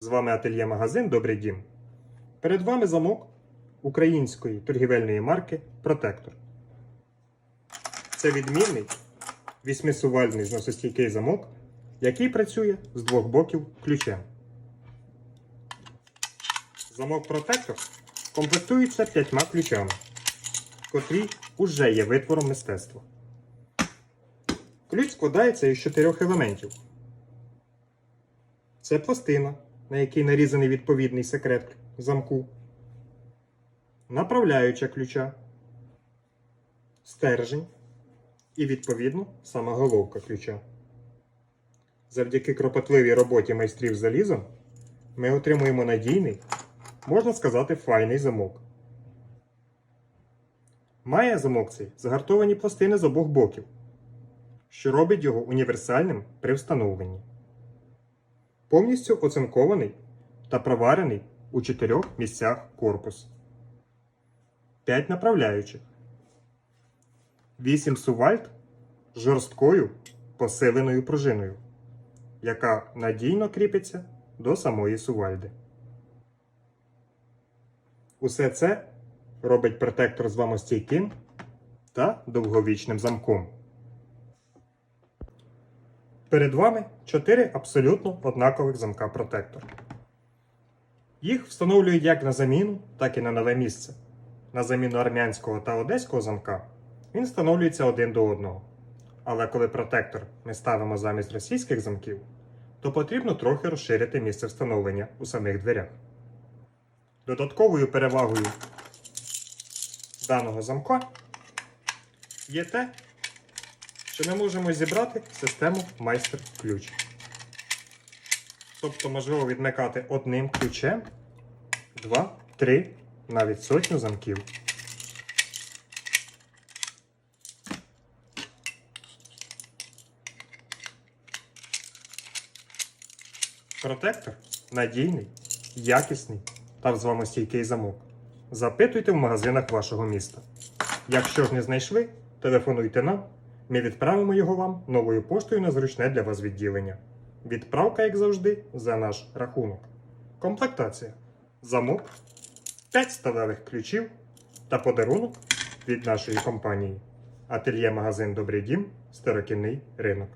З вами ательє магазин Добрий Дім. Перед вами замок української торгівельної марки Протектор. Це відмінний вісьмисувальний зносостійкий замок, який працює з двох боків ключем. Замок Протектор комплектується п'ятьма ключами, котрі уже є витвором мистецтва. Ключ складається із чотирьох елементів. Це пластина, на якій нарізаний відповідний секрет замку, направляюча ключа, стержень і, відповідно, сама головка ключа. Завдяки кропотливій роботі майстрів з залізом ми отримуємо надійний, можна сказати, файний замок. Має замок цей загартовані пластини з обох боків, що робить його універсальним при встановленні повністю оцинкований та проварений у чотирьох місцях корпус. 5 направляючих. 8 сувальд з жорсткою посиленою пружиною, яка надійно кріпиться до самої сувальди. Усе це робить протектор з вамостійким та довговічним замком. Перед вами 4 абсолютно однакових замка протектор. Їх встановлюють як на заміну, так і на нове місце. На заміну армянського та одеського замка він встановлюється один до одного. Але коли протектор ми ставимо замість російських замків, то потрібно трохи розширити місце встановлення у самих дверях. Додатковою перевагою даного замка є те, що ми можемо зібрати систему майстер-ключ. Тобто можливо відмикати одним ключем 2, 3, навіть сотню замків. Протектор надійний, якісний та взламостійкий замок. Запитуйте в магазинах вашого міста. Якщо ж не знайшли, телефонуйте нам. Ми відправимо його вам новою поштою на зручне для вас відділення. Відправка, як завжди, за наш рахунок. Комплектація. Замок, 5 сталевих ключів та подарунок від нашої компанії. Ательє магазин Добрий Дім, Старокінний ринок.